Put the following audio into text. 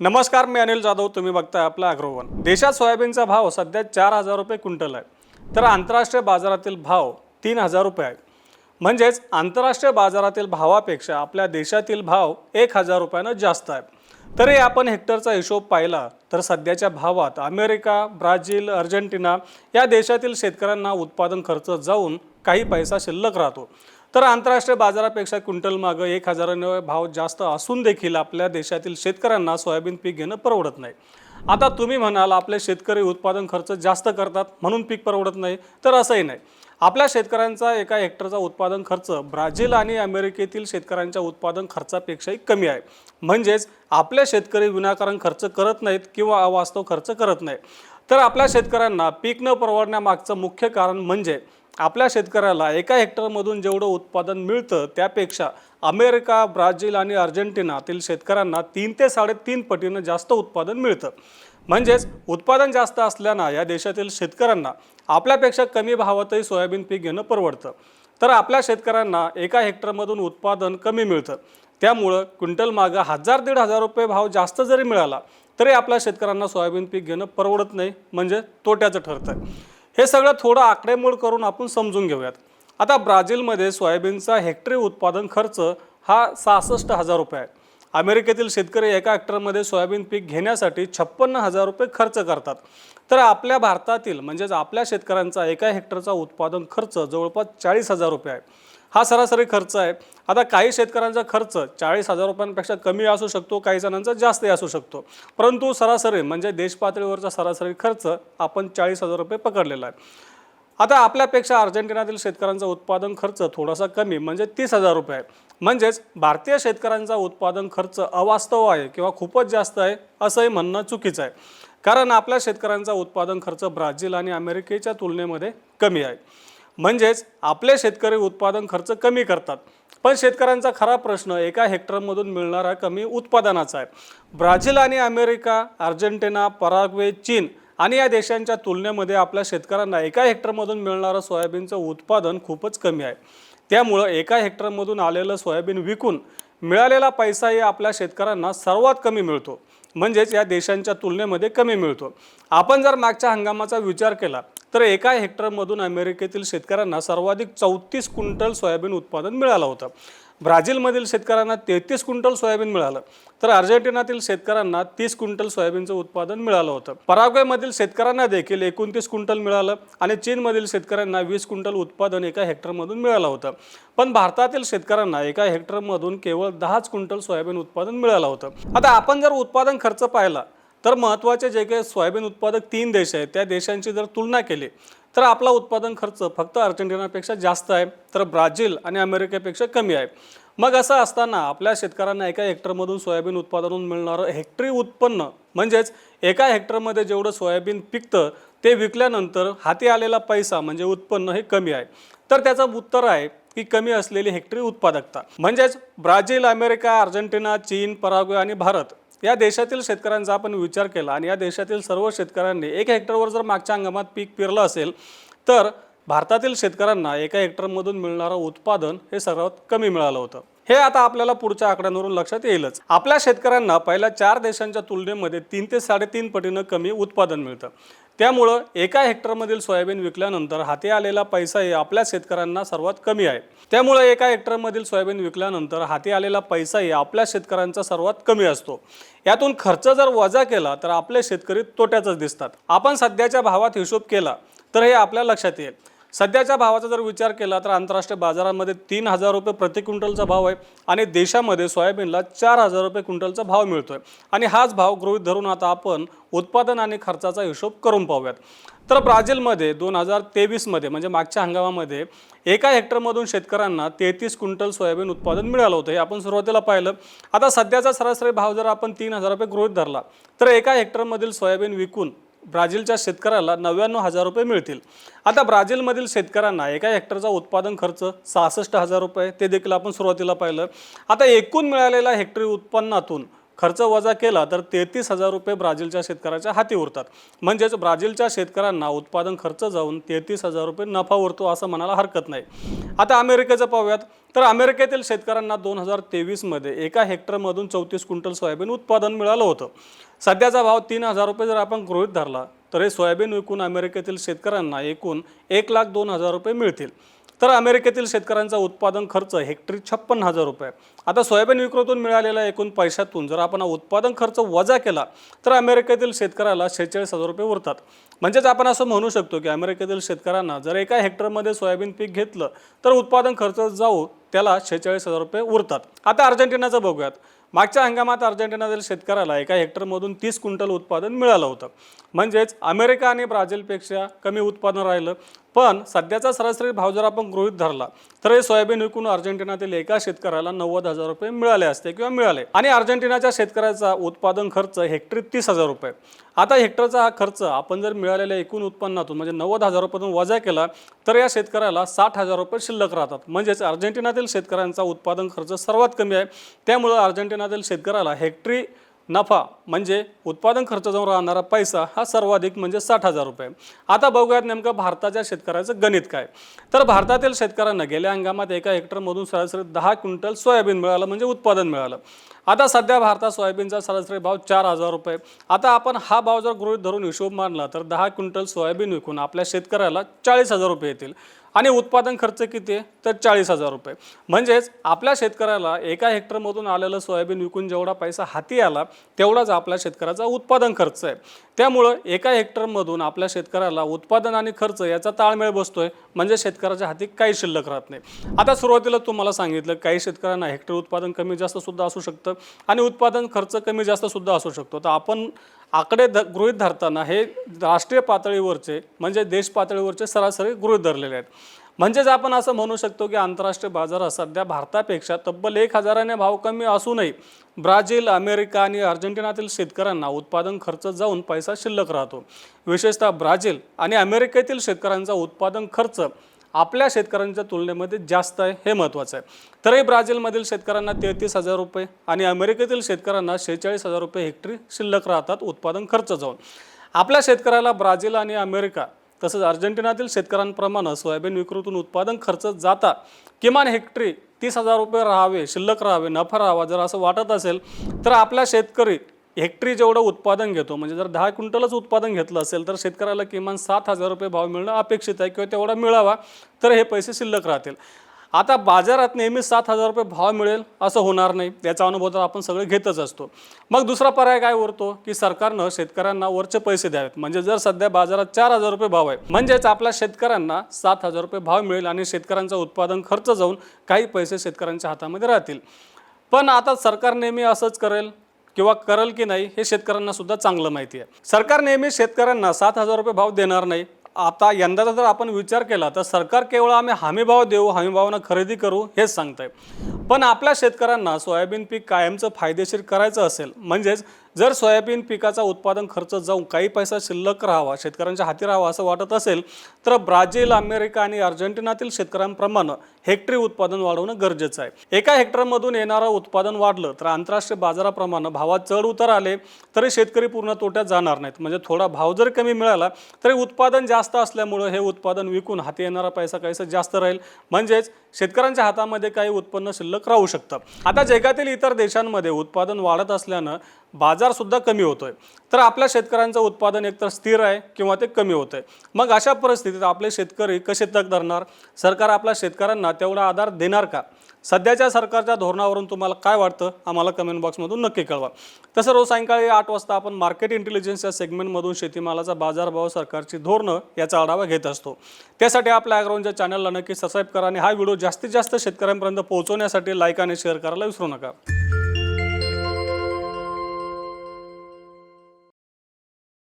नमस्कार मी अनिल जाधव तुम्ही बघताय आपला अग्रोवन. देशात सोयाबीनचा भाव सध्या चार हजार रुपये क्विंटल आहे. तर आंतरराष्ट्रीय बाजारातील भाव तीन हजार रुपये आहे. म्हणजेच आंतरराष्ट्रीय बाजारातील भावापेक्षा आपल्या देशातील भाव एक हजार रुपयानं जास्त आहे. तरी आपण हेक्टरचा हिशोब पाहिला तर सध्याच्या भावात अमेरिका ब्राझील अर्जेंटिना या देशातील शेतकऱ्यांना उत्पादन खर्च जाऊन काही पैसा शिल्लक राहतो. तर आंतरराष्ट्रीय बाजारापेक्षा क्विंटल मागं एक हजारानं भाव जास्त असून देखील आपल्या देशातील शेतकऱ्यांना सोयाबीन पीक घेणं परवडत नाही. आता तुम्ही म्हणाल आपले शेतकरी उत्पादन खर्च जास्त करतात म्हणून पीक परवडत नाही. तर असंही नाही. आपल्या शेतकऱ्यांचा एका हेक्टरचा उत्पादन खर्च ब्राझील आणि अमेरिकेतील शेतकऱ्यांच्या उत्पादन खर्चापेक्षाही कमी आहे. म्हणजेच आपले शेतकरी विनाकारण खर्च करत नाहीत किंवा अवास्तव खर्च करत नाही. तर आपल्या शेतकऱ्यांना पीक न परवडण्यामागचं मुख्य कारण म्हणजे आपल्या शेतकऱ्याला एका हेक्टरमधून जेवढं उत्पादन मिळतं त्यापेक्षा अमेरिका ब्राझील आणि अर्जेंटिनातील शेतकऱ्यांना तीन ते साडेतीन पटीनं जास्त उत्पादन मिळतं. म्हणजेच उत्पादन जास्त असल्यानं या देशातील शेतकऱ्यांना आपल्यापेक्षा कमी भावातही सोयाबीन पीक घेणं परवडतं. तर आपल्या शेतकऱ्यांना एका हेक्टरमधून उत्पादन कमी मिळतं. त्यामुळं क्विंटल मागं हजार दीड हजार रुपये भाव जास्त जरी मिळाला तरी आपल्या शेतकऱ्यांना सोयाबीन पीक घेणं परवडत नाही. म्हणजे तोट्याचं ठरतं हे सगळं थोडं आकडेमोड करून आपण समजून घेऊयात. आता ब्राझीलमध्ये सोयाबीनचा हेक्टरी उत्पादन खर्च हा सहासष्ट हजार रुपये आहे. अमेरिकेतील शेतकरी एका हेक्टरमध्ये सोयाबीन पीक घेण्यासाठी छप्पन्न हजार रुपये खर्च करतात. तर आपल्या भारतातील म्हणजेच आपल्या शेतकऱ्यांचा एका हेक्टरचा उत्पादन खर्च जवळपास चाळीस हजार रुपये आहे. हा सरासरी खर्च आहे. आता काही शेतकऱ्यांचा खर्च चाळीस हजार रुपयांपेक्षा कमी असू शकतो काही जणांचा जास्तही असू शकतो. परंतु सरासरी म्हणजे देश पातळीवरचा सरासरी खर्च आपण चाळीस हजार रुपये पकडलेला आहे. आता आपल्यापेक्षा अर्जेंटिनातील शेतकऱ्यांचा उत्पादन खर्च थोडासा कमी म्हणजे तीस हजार रुपये आहे. म्हणजेच भारतीय शेतकऱ्यांचा उत्पादन खर्च अवास्तव आहे किंवा खूपच जास्त आहे असंही म्हणणं चुकीचं आहे. कारण आपल्या शेतकऱ्यांचा उत्पादन खर्च ब्राझील आणि अमेरिकेच्या तुलनेमध्ये कमी आहे. म्हणजेच आपले शेतकरी उत्पादन खर्च कमी करतात. पण शेतकऱ्यांचा खरा प्रश्न एका हेक्टरमधून मिळणारा कमी उत्पादनाचा आहे. ब्राझील आणि अमेरिका अर्जेंटिना पराग्वे चीन आणि या देशांच्या तुलनेमध्ये आपल्या शेतकऱ्यांना एका हेक्टरमधून मिळणारं सोयाबीनचं उत्पादन खूपच कमी आहे. त्यामुळं एका हेक्टरमधून आलेलं सोयाबीन विकून मिळालेला पैसाही आपल्या शेतकऱ्यांना सर्वात कमी मिळतो. म्हणजेच या देशांच्या तुलनेमध्ये कमी मिळतो. आपण जर मागच्या हंगामाचा विचार केला तर एका हेक्टरमधून अमेरिकेतील शेतकऱ्यांना सर्वाधिक चौतीस क्विंटल सोयाबीन उत्पादन मिळालं होतं. ब्राझीलमधील शेतकऱ्यांना तेहतीस क्विंटल सोयाबीन मिळालं. तर अर्जेंटिनातील शेतकऱ्यांना तीस क्विंटल सोयाबीनचं उत्पादन मिळालं होतं. पराग्वेमधील शेतकऱ्यांना देखील एकोणतीस क्विंटल मिळालं आणि चीनमधील शेतकऱ्यांना वीस क्विंटल उत्पादन एका हेक्टरमधून मिळालं होतं. पण भारतातील शेतकऱ्यांना एका हेक्टरमधून केवळ दहाच क्विंटल सोयाबीन उत्पादन मिळालं होतं. आता आपण जर उत्पादन खर्च पाहिला तर महत्त्वाचे जे काही सोयाबीन उत्पादक तीन देश आहेत त्या देशांची जर तुलना केली तर आपला उत्पादन खर्च फक्त अर्जेंटिनापेक्षा जास्त आहे तर ब्राझील आणि अमेरिकेपेक्षा कमी आहे. मग असं असताना आपल्या शेतकऱ्यांना एका हेक्टरमधून सोयाबीन उत्पादनातून मिळणारं हेक्टरी उत्पन्न म्हणजेच एका हेक्टरमध्ये जेवढं सोयाबीन पिकतं ते विकल्यानंतर हाती आलेला पैसा म्हणजे उत्पन्न हे कमी आहे. तर त्याचं उत्तर आहे की कमी असलेली हेक्टरी उत्पादकता. म्हणजेच ब्राझील अमेरिका अर्जेंटिना चीन पराग्वे आणि भारत या देशातील शेतकऱ्यांचा आपण विचार केला आणि या देशातील सर्व शेतकऱ्यांनी एक हेक्टरवर जर मागच्या हंगामात पीक पेरलं असेल तर भारतातील शेतकऱ्यांना एका हेक्टरमधून मिळणारं उत्पादन हे सर्वात कमी मिळालं होतं. हे आता आपल्याला पुढच्या आकड्यांवरून लक्षात येईलच. आपल्या शेतकऱ्यांना पहिल्या चार देशांच्या तुलनेमध्ये तीन ते साडेतीन पटीनं कमी उत्पादन मिळतं. त्यामुळं एका हेक्टरमधील सोयाबीन विकल्यानंतर हाती आलेला पैसाही आपल्या शेतकऱ्यांना सर्वात कमी आहे. त्यामुळं एका हेक्टरमधील सोयाबीन विकल्यानंतर हाती आलेला पैसाही आपल्या शेतकऱ्यांचा सर्वात कमी असतो. यातून खर्च जर वजा केला तर आपले शेतकरी तोट्यातच दिसतात. आपण सध्याच्या भावात हिशोब केला तर हे आपल्या लक्षात येईल. सध्याच्या भावाचा जर विचार केला तर आंतरराष्ट्रीय बाजारामध्ये तीन हजार रुपये प्रति क्विंटलचा भाव आहे आणि देशामध्ये सोयाबीनला चार हजार रुपये क्विंटलचा भाव मिळतो आहे आणि हाच भाव गृहित धरून आता आपण उत्पादन आणि खर्चाचा हिशोब करून पाहूयात. तर ब्राझीलमध्ये दोन हजार तेवीसमध्ये म्हणजे मागच्या हंगामामध्ये एका हेक्टरमधून शेतकऱ्यांना तेहतीस क्विंटल सोयाबीन उत्पादन मिळालं होतं हे आपण सुरुवातीला पाहिलं. आता सध्याचा सरासरी भाव जर आपण तीन हजार रुपये गृहित धरला तर एका हेक्टरमधील सोयाबीन विकून ब्राझीलच्या शेतकऱ्याला नव्याण्णव हजार रुपये मिळतील. आता ब्राझीलमधील शेतकऱ्यांना एका हेक्टरचा उत्पादन खर्च सहासष्ट हजार रुपये ते देखील आपण सुरुवातीला पाहिलं. आता एकूण मिळालेल्या हेक्टरी उत्पन्नातून खर्च वजा केला तर तेहतीस हजार रुपये ब्राझीलच्या शेतकऱ्याच्या हाती उरतात. म्हणजेच ब्राझीलच्या शेतकऱ्यांना उत्पादन खर्च जाऊन तेहतीस हजार रुपये नफा उरतो असं म्हणायला हरकत नाही. आता अमेरिकेचं पाहूयात. तर अमेरिकेतील शेतकऱ्यांना दोन हजार तेवीसमध्ये एका हेक्टरमधून चौतीस क्विंटल सोयाबीन उत्पादन मिळालं होतं. सध्याचा भाव तीन हजार रुपये जर आपण गृहित धरला तर हे सोयाबीन विकून अमेरिकेतील शेतकऱ्यांना एकूण एक लाख दोन हजार रुपये मिळतील. तर अमेरिकेतील शेतकऱ्यांचा उत्पादन खर्च हेक्टरी छप्पन्न हजार रुपये. आता सोयाबीन विक्रीतून मिळालेल्या एकूण पैशातून जर आपण उत्पादन खर्च वजा केला तर अमेरिकेतील शेतकऱ्याला शेहेचाळीस हजार रुपये उरतात. म्हणजेच आपण असं म्हणू शकतो की अमेरिकेतील शेतकऱ्यांना जर एका हेक्टरमध्ये सोयाबीन पीक घेतलं तर उत्पादन खर्च जाऊ त्याला शेहेचाळीस हजार रुपये उरतात. आता अर्जेंटिनाचं बघूयात. मागच्या हंगामात अर्जेंटिनातील शेतकऱ्याला एका हेक्टरमधून तीस क्विंटल उत्पादन मिळालं होतं. म्हणजेच अमेरिका आणि ब्राझीलपेक्षा कमी उत्पादन राहिलं. पण सध्याचा सरासरी भाव जर आपण गृहीत धरला तर हे सोयाबीन विकून अर्जेंटिनातील एका शेतकऱ्याला नव्वद हजार रुपये मिळाले असते किंवा मिळाले. आणि अर्जेंटिनाच्या शेतकऱ्याचा उत्पादन खर्च हेक्टरी तीस हजार रुपये. आता हेक्टरचा हा खर्च आपण जर मिळालेल्या एकूण उत्पन्नातून म्हणजे नव्वद हजार रुपयातून वजा केला तर या शेतकऱ्याला साठ हजार रुपये शिल्लक राहतात. म्हणजेच अर्जेंटिनातील शेतकऱ्यांचा उत्पादन खर्च सर्वात कमी आहे. त्यामुळं अर्जेंटिनातील शेतकऱ्याला हेक्टरी नफा म्हणजे उत्पादन खर्च जाऊन राहणारा पैसा हा सर्वाधिक म्हणजे साठ हजार रुपये. आता बघूयात नेमकं भारताच्या शेतकऱ्याचं गणित काय? तर भारतातील शेतकऱ्यांना गेल्या हंगामात एका हेक्टरमधून सरासरी दहा क्विंटल सोयाबीन मिळालं म्हणजे उत्पादन मिळालं. आता सध्या भारतात सोयाबीनचा सरासरी भाव चार हजार रुपये. आता आपण हा भाव जर गृहित धरून हिशोब मानला तर दहा क्विंटल सोयाबीन विकून आपल्या शेतकऱ्याला चाळीस हजार रुपये येतील. आणि उत्पादन खर्च किती आहे? तर चाळीस हजार रुपये. म्हणजेच आपल्या शेतकऱ्याला एका हेक्टरमधून आलेलं सोयाबीन विकून जेवढा पैसा हाती आला तेवढाच आपल्या शेतकऱ्याचा उत्पादन खर्च आहे. त्यामुळं एका हेक्टरमधून आपल्या शेतकऱ्याला उत्पादन आणि खर्च याचा ताळमेळ बसतोय म्हणजे शेतकऱ्याच्या हाती काही शिल्लक राहत नाही. आता सुरुवातीला तुम्हाला सांगितलं काही शेतकऱ्यांना हेक्टर उत्पादन कमी जास्त सुद्धा असू शकतं आणि उत्पादन खर्च कमी जास्त सुद्धा असू शकतो. तर आपण आकडे ध गृहित धरताना हे राष्ट्रीय पातळीवरचे म्हणजे देश पातळीवरचे सरासरी गृहीत धरलेले आहेत. म्हणजेच आपण असं म्हणू शकतो की आंतरराष्ट्रीय बाजारात सध्या भारतापेक्षा तब्बल एक हजाराने भाव कमी असूनही ब्राझील अमेरिका आणि अर्जेंटिनातील शेतकऱ्यांना उत्पादन खर्च जाऊन पैसा शिल्लक राहतो. विशेषतः ब्राझील आणि अमेरिकेतील शेतकऱ्यांचा उत्पादन खर्च आपल्या शेतकऱ्यांच्या तुलनेमध्ये जास्त आहे हे महत्त्वाचं आहे. तरी ब्राझीलमधील शेतकऱ्यांना तेहतीस हजार रुपये आणि अमेरिकेतील शेतकऱ्यांना शेहेचाळीस हजार रुपये हेक्टरी शिल्लक राहतात उत्पादन खर्च जाऊन. आपल्या शेतकऱ्याला ब्राझील आणि अमेरिका तसंच अर्जेंटिनातील शेतकऱ्यांप्रमाणे सोयाबीन विक्रीतून उत्पादन खर्च जाता किमान हेक्टरी तीस हजार रुपये राहावे शिल्लक राहावे नफा राहावा जर असं वाटत असेल तर आपला शेतकरी हेक्टरी जेवढं उत्पादन घेतो म्हणजे जर दहा क्विंटलच उत्पादन घेतलं असेल तर शेतकऱ्याला किमान सात हजार रुपये भाव मिळणं अपेक्षित आहे किंवा तेवढा मिळावा तर हे पैसे शिल्लक राहतील. आता बाजारात नेहमी सात हजार रुपये भाव मिळेल असं होणार नाही. याचा अनुभव तर आपण सगळे घेतच असतो. मग दुसरा पर्याय काय उरतो? की सरकारनं शेतकऱ्यांना वरचे पैसे द्यावेत. म्हणजे जर सध्या बाजारात चार हजार रुपये भाव आहे म्हणजेच आपल्या शेतकऱ्यांना सात हजार रुपये भाव मिळेल आणि शेतकऱ्यांचा उत्पादन खर्च जाऊन काही पैसे शेतकऱ्यांच्या हातामध्ये राहतील. पण आता सरकार नेहमी असंच करेल किंवा करल की नाही हे शेतकऱ्यांना सुद्धा चांगलं माहिती आहे. सरकार नेहमी शेतकऱ्यांना सात हजार रुपये भाव देणार नाही. आता यंदाचा जर आपण विचार केला तर सरकार केवळ आम्ही हमीभाव देऊ हमीभावानं खरेदी करू हेच सांगतंय. पण आपल्या शेतकऱ्यांना सोयाबीन पीक कायमचं फायदेशीर करायचं असेल म्हणजेच जर सोयाबीन पिकाचा उत्पादन खर्च जाऊन काही पैसा शिल्लक राहावा शेतकऱ्यांच्या हाती राहावा असं वाटत असेल तर ब्राझील अमेरिका आणि अर्जेंटिनातील शेतकऱ्यांप्रमाणे हेक्टरी उत्पादन वाढवणं गरजेचं आहे. एका हेक्टरमधून येणारं उत्पादन वाढलं तर आंतरराष्ट्रीय बाजाराप्रमाणे भावात चढ उतार आले तरी शेतकरी पूर्ण तोट्यात जाणार नाहीत. म्हणजे थोडा भाव जर कमी मिळाला तरी उत्पादन जास्त असल्यामुळं हे उत्पादन विकून हाती येणारा पैसा काहीसा जास्त राहील. म्हणजेच शेतकऱ्यांच्या हातामध्ये काही उत्पन्न शिल्लक राहू शकतं. आता जगातील इतर देशांमध्ये उत्पादन वाढत असल्यानं बाजारसुद्धा कमी होतो आहे तर आपल्या शेतकऱ्यांचं उत्पादन एकतर स्थिर आहे किंवा ते कमी होतं आहे मग अशा परिस्थितीत आपले शेतकरी कसे तग धरणार? सरकार आपल्या शेतकऱ्यांना तेवढा आधार देणार का? सध्याच्या सरकारच्या धोरणावरून तुम्हाला काय वाटतं? आम्हाला कमेंट बॉक्समधून नक्की कळवा. तसं रोज सायंकाळी आठ वाजता आपण मार्केट इंटेलिजन्स या सेगमेंटमधून शेतीमालाचा बाजारभाव सरकारची धोरणं याचा आढावा घेत असतो. त्यासाठी आपल्या अॅग्राऊंडच्या चॅनलला नक्की सबस्क्राईब करा आणि हा व्हिडिओ जास्तीत जास्त शेतकऱ्यांपर्यंत पोहोचवण्यासाठी लाईक आणि शेअर करायला विसरू नका.